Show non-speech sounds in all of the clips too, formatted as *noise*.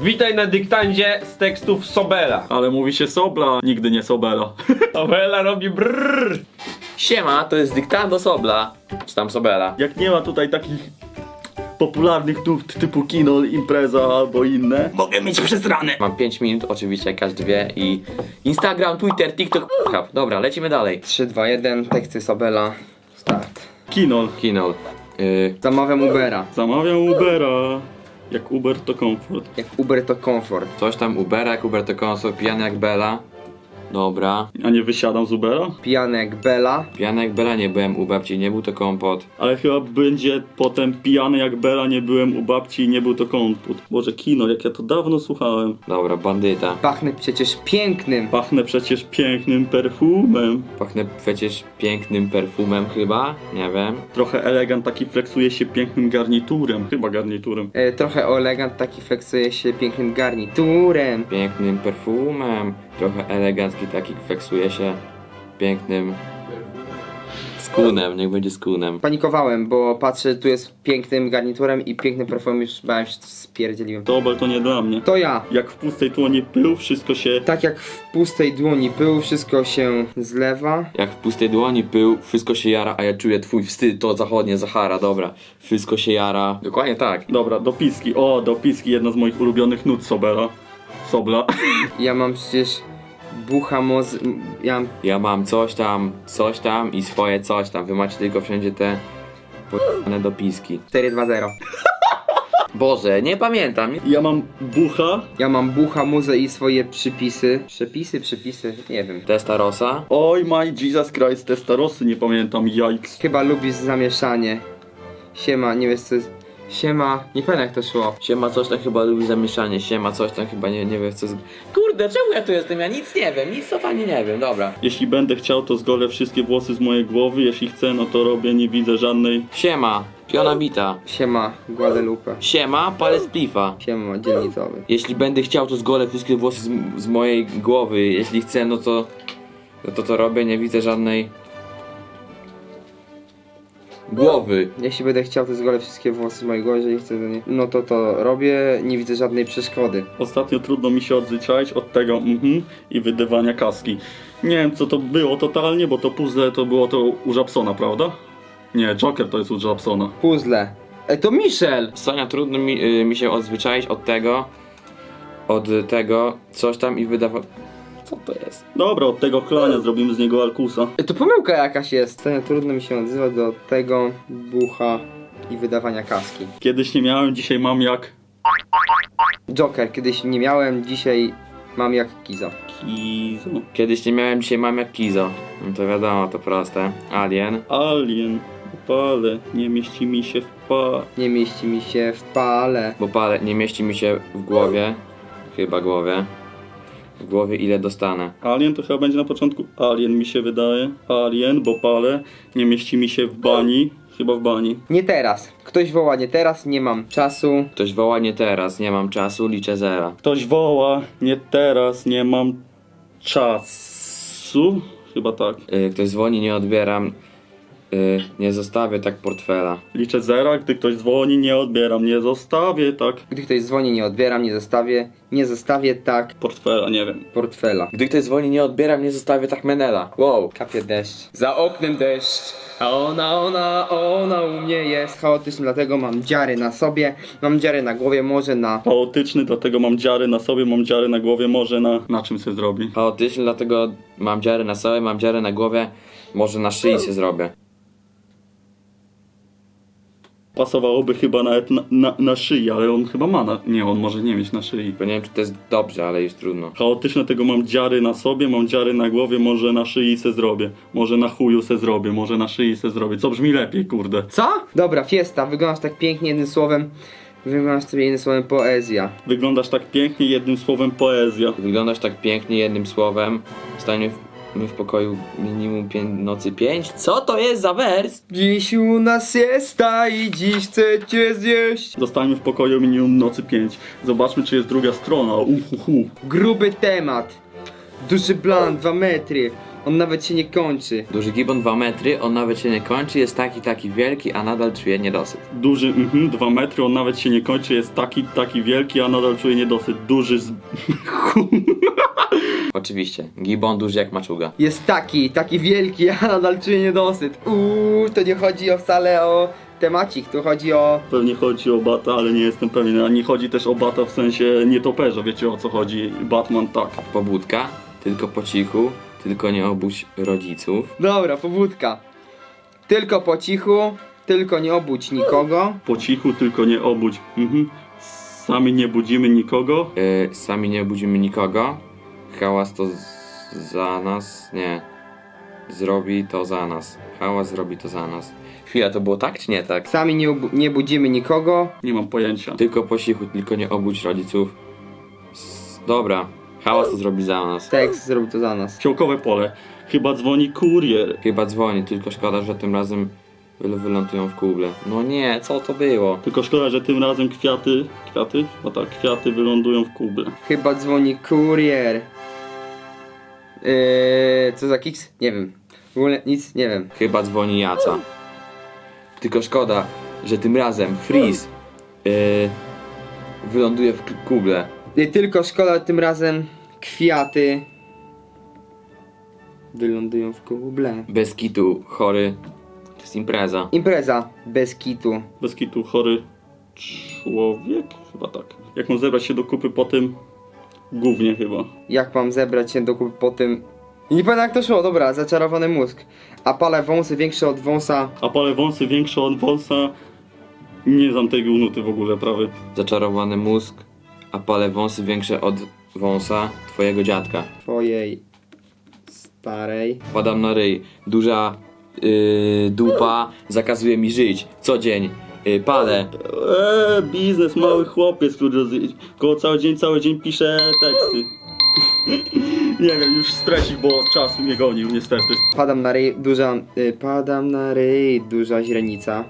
Witaj na dyktandzie z tekstów Sobela. Ale mówi się Sobla, nigdy nie Sobela. *laughs* Sobela robi brrr. Siema, to jest dyktando Sobla. Czy tam Sobela. Jak nie ma tutaj takich popularnych nuft typu Kinol, Impreza albo inne, mogę mieć przesrane. Mam 5 minut, oczywiście jak każdy wie i Instagram, Twitter, TikTok, hub. Dobra, lecimy dalej. 3, 2, 1, teksty Sobela. Start. Kinol. Kinol. Yy, Zamawiam Ubera. Zamawiam Ubera. Jak Uber to komfort. Jak Uber to komfort. coś tam Ubera, jak Uber to konsol, pijany jak Bela. Dobra. A nie wysiadam z Ubera? Pijany jak Bela. Pijany jak Bela nie byłem u babci, nie był to kompot. Ale chyba będzie potem pijany jak Bela, nie byłem u babci i nie był to komput. Boże, Kinol, jak ja to dawno słuchałem. Dobra, bandyta. Pachnę przecież pięknym. Pachnę przecież pięknym perfumem. Pachnę przecież pięknym perfumem chyba, nie wiem. Trochę elegant taki flexuje się pięknym garniturem. Chyba garniturem. E, trochę elegant taki flexuje się pięknym garniturem. Pięknym perfumem. Trochę elegancki taki feksuje się pięknym skunem, niech będzie skunem. Panikowałem, bo patrzę, tu jest pięknym garniturem i pięknym perfumem już bałem się spierdzieliłem. To obel to nie dla mnie. To ja. Jak w pustej tłoni pył, wszystko się... Tak jak w pustej dłoni pył, wszystko się zlewa. Jak w pustej dłoni pył, wszystko się jara, a ja czuję twój wstyd, to zachodnie Zahara, dobra. Wszystko się jara. Dokładnie tak. Dobra, dopiski. O, dopiski, jedna z moich ulubionych nut Sobela. Sobla. Ja mam przecież bucha moz... Ja mam... Ja mam coś tam, coś tam i swoje coś tam. Wy macie tylko wszędzie te p***ne dopiski. 4, 2, 0. Boże, nie pamiętam. Ja mam bucha. Ja mam bucha muzę i swoje przypisy. Przepisy, przypisy, nie wiem. Testarosa. Oj, my Jesus Christ, Testarosy, nie pamiętam, jajks. Chyba lubisz zamieszanie. Siema, nie wiesz co jest... Siema, nie pamiętam jak to szło. Siema coś tam chyba lubi zamieszanie, siema coś tam chyba nie, nie wie co z... Kurde, czemu ja tu jestem? Ja nic nie wiem, nic totalnie nie wiem, dobra. Jeśli będę chciał, to zgolę wszystkie włosy z mojej głowy. Jeśli chcę, no to robię, nie widzę żadnej. Siema, piona bita. Siema, Guadalupe. Siema, splifa. Siema, dzielnicowy. Jeśli będę chciał, to zgolę wszystkie włosy z, z mojej głowy. Jeśli chcę, no to, no to to robię, nie widzę żadnej głowy. Jeśli będę chciał, to zgolę wszystkie włosy z mojej głowy, jeżeli chcę, to nie. No to to robię, nie widzę żadnej przeszkody. Ostatnio trudno mi się odzwyczaić od tego mhm i wydywania kaski. Nie wiem, co to było totalnie, bo to puzzle to było to u Japsona, prawda? Nie, Joker to jest u Japsona. Puzzle. Ej, to Michel! Sonia, trudno mi, y, mi się odzwyczaić od tego, od tego, coś tam i wydawać... Co to jest? Dobra, od tego klania zrobimy z niego Alkusa. To pomyłka jakaś jest. To trudno mi się odzywać do tego bucha i wydawania kaski. Kiedyś nie miałem, dzisiaj mam jak Joker, kiedyś nie miałem, dzisiaj mam jak Kiza. Kizo. Kiedyś nie miałem, dzisiaj mam jak Kizo. No to wiadomo, to proste. Alien. Alien. Pale, nie mieści mi się w pa... Nie mieści mi się w pale. Bo pale nie mieści mi się w głowie. Chyba głowie. W głowie ile dostanę. Alien to chyba będzie na początku. Alien mi się wydaje. Alien, bo pale, nie mieści mi się w bani. Chyba w bani. Nie teraz. Ktoś woła nie teraz, nie mam czasu. Ktoś woła nie teraz, nie mam czasu, liczę zera. Ktoś woła, nie teraz, nie mam czasu. Chyba tak. Y, ktoś dzwoni, nie odbieram. Y, nie zostawię tak portfela. Liczę zera, gdy ktoś dzwoni, nie odbieram, nie zostawię tak Gdy ktoś dzwoni, nie odbieram, nie zostawię. Nie zostawię tak portfela, nie wiem. portfela. Gdy ktoś dzwoni, nie odbieram, nie zostawię tak menela. Wow. Kapie deszcz. Za oknem deszcz. A ona, ona, ona u mnie jest. Chaotyczny, dlatego mam dziary na sobie. Mam dziary na głowie, może na... Chaotyczny, dlatego mam dziary na sobie, mam dziary na głowie, może na... Na czym się zrobi? Chaotyczny, dlatego mam dziary na sobie, mam dziary na głowie. Może na szyi się zrobię. Pasowałoby chyba nawet na, na, na szyi, ale on chyba ma na... Nie, on może nie mieć na szyi. Bo nie wiem, czy to jest dobrze, ale już trudno. Chaotyczne tego mam dziary na sobie, mam dziary na głowie, może na szyi se zrobię. Może na chuju se zrobię, może na szyi se zrobię. Co brzmi lepiej, kurde. Co? Dobra, fiesta. Wyglądasz tak pięknie jednym słowem. Wyglądasz sobie jednym słowem poezja. Wyglądasz tak pięknie, jednym słowem poezja. Wyglądasz tak pięknie jednym słowem. Stanie w, my w pokoju minimum pię- nocy pięć. Co to jest za wers? Dziś u nas siesta i dziś chcecie zjeść. Zostańmy w pokoju minimum nocy 5. Zobaczmy, czy jest druga strona. Uhuhu. Gruby temat. Duży blan, dwa metry. On nawet się nie kończy. Duży gibbon 2 metry, on nawet się nie kończy, jest taki, taki wielki, a nadal czuje niedosyt. Duży, mhm, 2 metry, on nawet się nie kończy, jest taki, taki wielki, a nadal czuje niedosyt. Duży z... *laughs* *laughs* Oczywiście, gibbon duży jak maczuga. Jest taki, taki wielki, *laughs* a nadal czuję niedosyt. Uuu, to nie chodzi o wcale o temacik, tu chodzi o... Pewnie chodzi o Bata, ale nie jestem pewien. A nie chodzi też o Bata w sensie nietoperza, wiecie o co chodzi. Batman tak. Pobudka, tylko po cichu, tylko nie obudź rodziców. Dobra, powódka. Tylko po cichu, tylko nie obudź nikogo. Po cichu, tylko nie obudź. Mhm. Sami nie budzimy nikogo. Yy, sami nie budzimy nikogo. Hałas to z- za nas, nie. Zrobi to za nas. Hałas zrobi to za nas. Chwila, to było tak czy nie tak? Sami nie, obu- nie budzimy nikogo. Nie mam pojęcia. Tylko po cichu, tylko nie obudź rodziców. S- Dobra, hałas to zrobi za nas. Tekst zrobił to za nas. Fiołkowe pole. Chyba dzwoni kurier. Chyba dzwoni, tylko szkoda, że tym razem wyl- wylądują w kuble. No nie, co to było? Tylko szkoda, że tym razem kwiaty. Kwiaty? No tak, kwiaty wylądują w kuble. Chyba dzwoni kurier. Yy, co za kiks? Nie wiem. W ogóle nic nie wiem. Chyba dzwoni Jaca. Tylko szkoda, że tym razem Freeze yy, wyląduje w k- kuble. Nie tylko szkoda tym razem kwiaty wylądują w kuble. Bez kitu, chory. To jest impreza. Impreza bez kitu. Bez kitu chory człowiek? Chyba tak. Jak mam zebrać się do kupy po tym? Głównie chyba. Jak mam zebrać się do kupy po tym... Nie pamiętam jak to szło, dobra, zaczarowany mózg. A palę wąsy większe od wąsa. A palę wąsy większe od wąsa. Nie znam tej nuty w ogóle, prawy. Zaczarowany mózg, a pale wąsy większe od wąsa twojego dziadka. Twojej starej. Padam na ryj. Duża yy, dupa zakazuje mi żyć. Co dzień. Yy, palę. Eee, biznes, mały chłopiec, który z- koło cały dzień, cały dzień pisze teksty. nie wiem, już stresik, bo czas mnie gonił, niestety. Padam na ryj, duża... Y, padam na ryj, duża źrenica.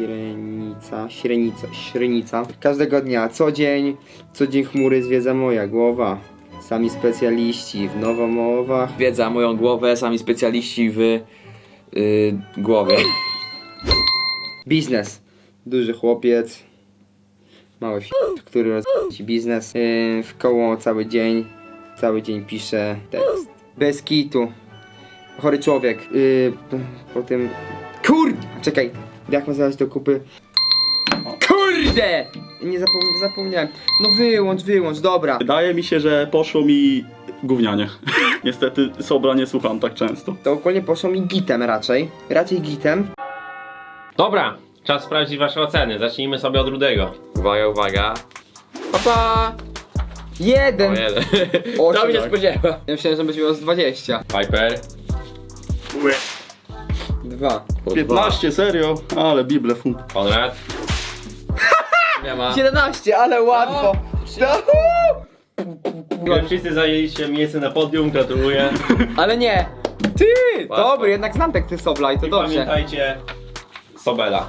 Źrenica, śrenica, śrenica. Każdego dnia, co dzień, co dzień chmury zwiedza moja głowa. Sami specjaliści w nowomowach. Wiedza moją głowę, sami specjaliści w yy, głowie. Biznes. Duży chłopiec. Mały f... który rozwija biznes. Yy, w koło cały dzień. Cały dzień pisze tekst. Bez kitu. Chory człowiek. Yy, potem... Kur... Czekaj. Jak nazywać do kupy? Kurde! Nie zapom- zapomniałem. No wyłącz, wyłącz, dobra. Wydaje mi się, że poszło mi gównianie. *laughs* niestety Sobra nie słucham tak często. To ogólnie poszło mi gitem raczej. Raczej gitem. Dobra, czas sprawdzić wasze oceny. Zacznijmy sobie od Rudego. Uwaga, uwaga. Papa! Jeden! O jeden. *laughs* Osiem. To mi się spodziewa. Ja myślałem, że będzie miał z 20. Piper. Dwa. Po 15, serio? Ale Bible fu. Konrad. dwa. *laughs* Nie ma. 17, ale łatwo. No. Wszyscy zajęliście miejsce na podium, gratuluję. *laughs* Ale nie. Ty! Łatwo. Dobry, jednak znam teksty Sobla i to I dobrze. pamiętajcie, Sobela.